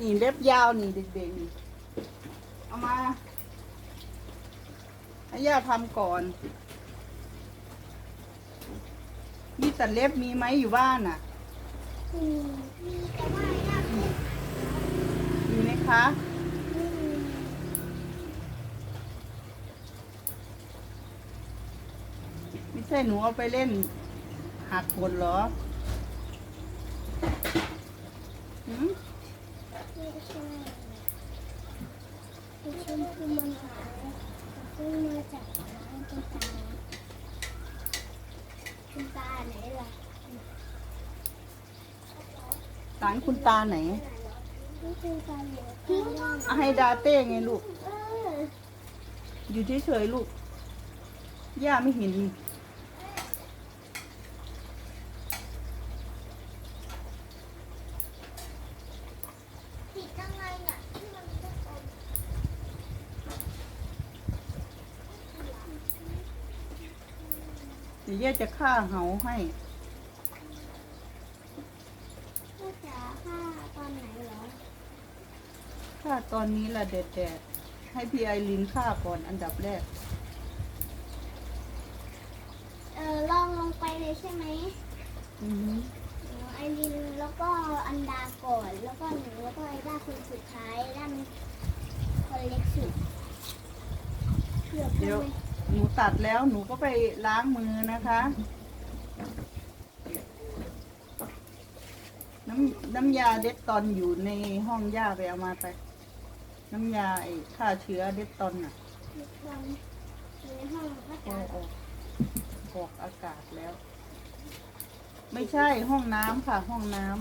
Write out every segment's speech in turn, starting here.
นี่เล็บยาวนี่เด็กๆนี่เอามาให้ย่าทำก่อน มีตัดเล็บมีไหมอยู่บ้านอะ มีแต่ว่าอยากให้มีไหมคะมไม่ใช่หนูเอาไปเล่นหักผลเหรอหืม ไม่ใช่ ไม่งคือมันหายซึ่งมาจากร้านคุณตาคุณตาไหนล่ะหลานคุณตาไหนนี่คือกาเหลือทิ้งเอาให้ดาเต้ไงลูก เอออยู่เฉยๆลูก ย่าไม่เห็นนี่ ผิดยังไงน่ะที่มันจะออก เดี๋ยวย่าจะฆ่าเหาให้ พ่อจ๋าฆ่าตอนไหนเหรอฆ่าตอนนี้ละแดดๆให้พี่ไอรินฆ่าก่อนอันดับแรก เออลองลงไปเลยใช่ไหมอือหือหนูไอรินแล้วก็อันดาก่อนแล้วก็หนูแล้วก็ไอด้าคนสุดท้ายด้ามันคนเล็กสุดเกือบเดี๋ยวทำไม หนูตัดแล้วหนูก็ไปล้างมือนะคะ น้ำน้ำยาเด็ดตอนอยู่ในห้องย่าไปเอามาไป น้ำยาไอ้ฆ่าเชื้อเด็ดตอนน่ะมีความอยู่ในห้องก็โอ้จะโอ้ออกอากาศแล้ว ไม่ใช่ห้องน้ำค่ะ ห้องน้ำ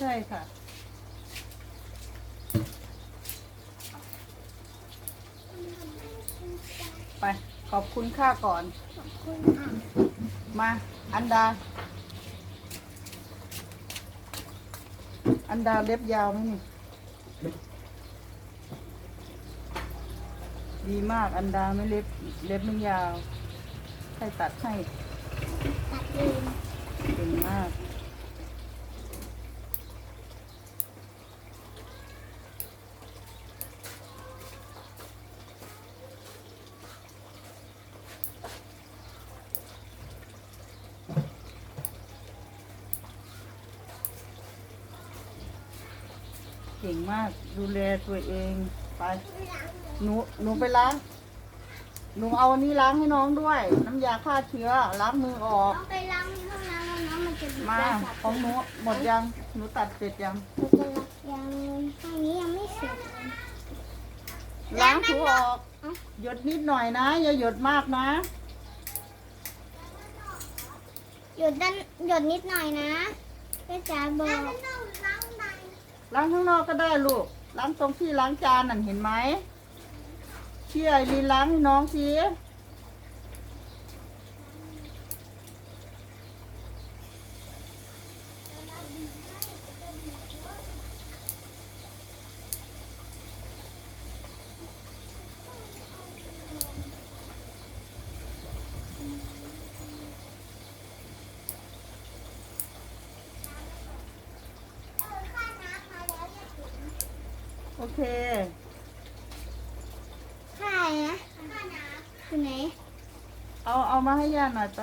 ใช่ค่ะ ไป ขอบคุณค่าก่อน ขอบคุณค่ะมา อันดา อันดาเล็บยาวไหมนี่ ดีมาก อันดาไม่เล็บ เล็บไม่ยาวให้ตัดให้ตัดเองเก่งมาก เก่งมาก ดูแลตัวเองไปหนูหนูไปล้างหนูเอาอันนี้ล้างให้น้องด้วย น้ำยาฆ่าเชื้อล้างมือออก ต้องไปล้างในห้องน้ำแล้วน้องมันจะบีบมาได้สับของหนูหมดยังหนูตัดเสร็จยัง มันจะรักยังห้องนี้ยังไม่เสร็จเลยล้างถูออกเอ้าหยดนิดหน่อยนะ อย่าหยดมากนะ หยดด้านหยดนิดหน่อยนะแม่จ๋าบอก ล้างข้างนอกก็ได้ลูก ล้างตรงที่ล้างจานนั่นเห็นไหมเชี่ยรีล้างให้น้องสิ โอเคใช่นะคือไหนเอาเอามาให้ย่าหน่อยไป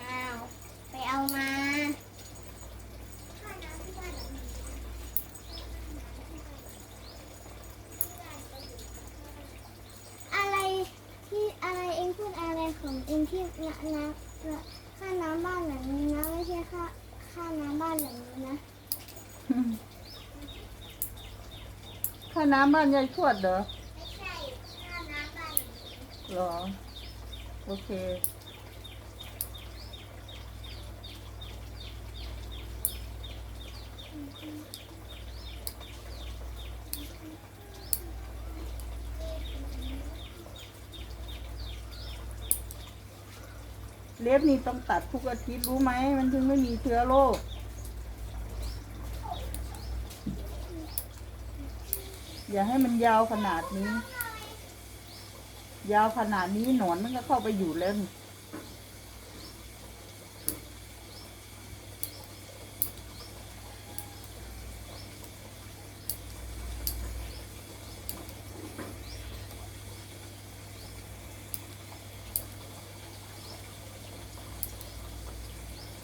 อ้าวไปเอามาอะไรที่อะไรเองพูดอะไรของเองที่นะนะค่าน้ำบ้านหลังนี้นะไม่ใช่ค่าค่าน้ำบ้านหลังนี้นะค่าน้ำบ้านยายทวดเหรอไม่ใช่ค่าน้ำบ้านหลังนี้เหรอ โอเค เล็บนี่ต้องตัดทุกอาทิตย์รู้ไหม มันถึงไม่มีเชื้อโรค อย่าให้มันยาวขนาดนี้ ยาวขนาดนี้หนอนมันก็เข้าไปอยู่แล้วนี่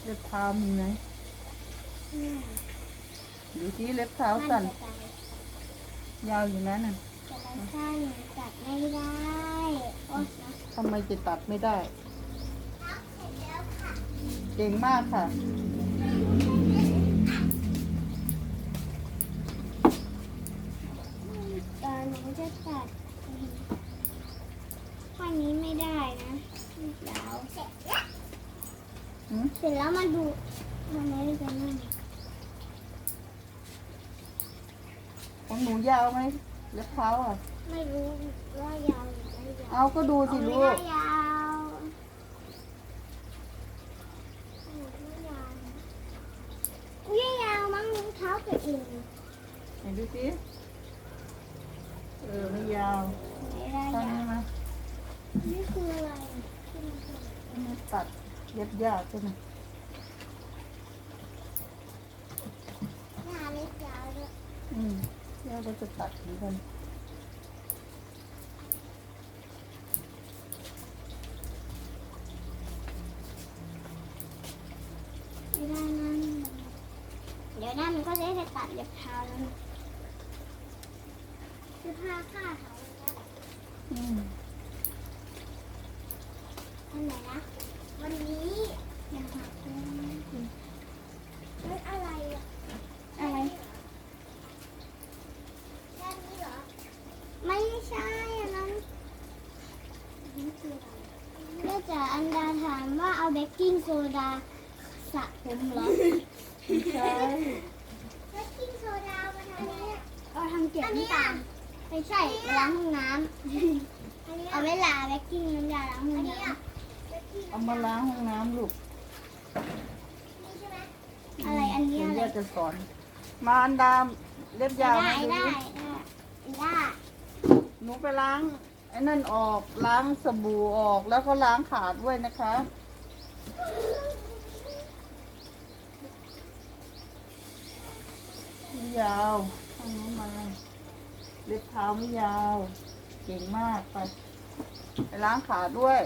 เล็บเท้ามีไหมอืมดูที่เล็บเท้ามันสั้นจะตา ยยาวอยู่นั้นน่ะแต่มันสั้นตัดไม่ได้โอ๊ยนะทำไมจะตัดไม่ได้ เก่งมากค่ะเออหนูจะตัดข้อนี้ไม่ได้นะยาวเสร็จแล้วหืมเสร็จแล้วมาดูวันนี้จะนั่ง ของหนูยาวไหมเล็บเท้าอะ ไม่รู้ว่ายาวหรือไม่ยาวเอาก็ดูเอาสิไม่ลูได้กยาวไม่ยาวอุ้ยยาวมั้งรองเท้าตัวเองไหนดูสิ เออไม่ยาวไม่ได้ตอนยานี้วมานี่คืออะไรที่มันเป็นอันนี้ตัดเย็บยากใช่ไหมหน้าเล็กยาวด้วยอืม แล้วก็จะตัดเหมือนกันไม่ได้นั่นเดี๋ยวหน้ามันก็จะได้ตัดเล็บเท้าแล้วนะคือผ้าค่าดเขาเนี่ยอืมอันไหนนะ วันนี้อยากหักเลยเฮ้ยอะไรอะอะไรด้านนี้เหรอ ไม่ใช่อันนั้นนี่คืออะไรแม่จ๋าอันดาถามว่า เอาเบกกิ้งโซดาสระผมเหรอไม่ใช่เบกกิ้งโซดามาทำอะไรเอาทำเก็บน้ำตาลไม่ใช่ไปล้างห้องน้ำเอาไว้ลาเบกกิ้งน้ำยาล้างห้องน้ำเอามาล้างห้องน้ำลูกอะไรอันนี้เดี๋ยวอะไรแยกจะสอนมาอันดามเล็บยาวได้มาดูได้ดิได้หนูไปล้างไอ้นั่นออกล้างสบู่ออกแล้วก็ล้างขาด้วยนะคะ ไม่ยาวทางนู้นมาเล็บเท้าไม่ยาว เก่งมากไป ไปล้างขาด้วย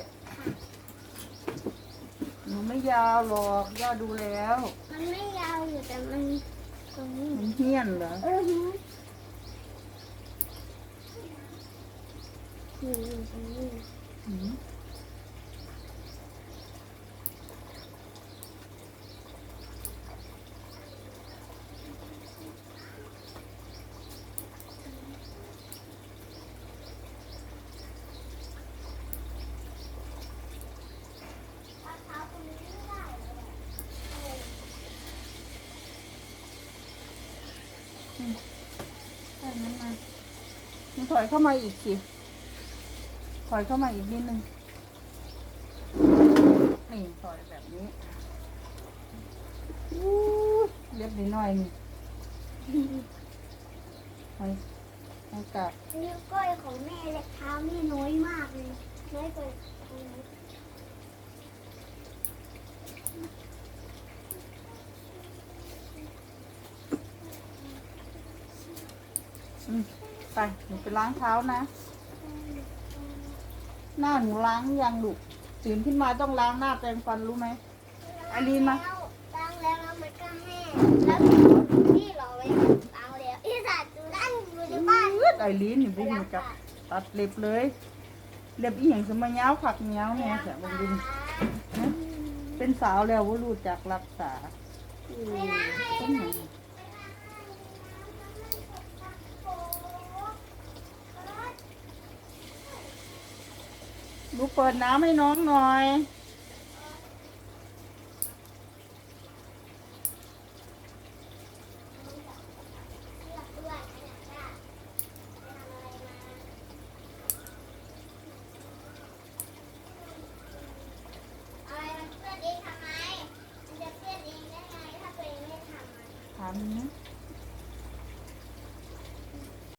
หนูไม่ยาวหรอกย่าดูแล้ว มันไม่ยาวอยู่แต่มันตรงนี้มันเหี้ยนเหรอเออหืออยู่ตรงนี้หืม เท้าตรงนี้ไม่ได้เลย แค่นั้นมาหนูถอยเข้ามาอีกสิ ถอยเข้ามาอีกนิดนึง นี่ถอยแบบนี้อู้เล็บนิดหน่อยนี่ถอยให้กลับนิ้วก้อยของแม่เล็กเท้านี่น้อยมากเลย น้อยกว่าตรงนี้ อืม ไปหนูไปล้างเท้านะ หน้าหนูล้างยังลูกตื่นขึ้นมาต้องล้างหน้าแปรงฟันรู้ไหมอันนี้มาล้างแล้วแล้วมันก็แห้งแล้วนี่เหรอไว้ล้างแล้วอีสัตว์อยู่นั่นอยู่ในบ้านเลือดไอรีนนี่ไปบุ้งล้างกับปากตัดเล็บเลย เล็บอีหยังสมัยยาวผักเหนียวไปแม่ล้างแสบปาบุ้กงเป็นสาวแล้วว่ารู้จักรักษา ไปล้างใหนูเปิดน้ำให้น้องหน่อย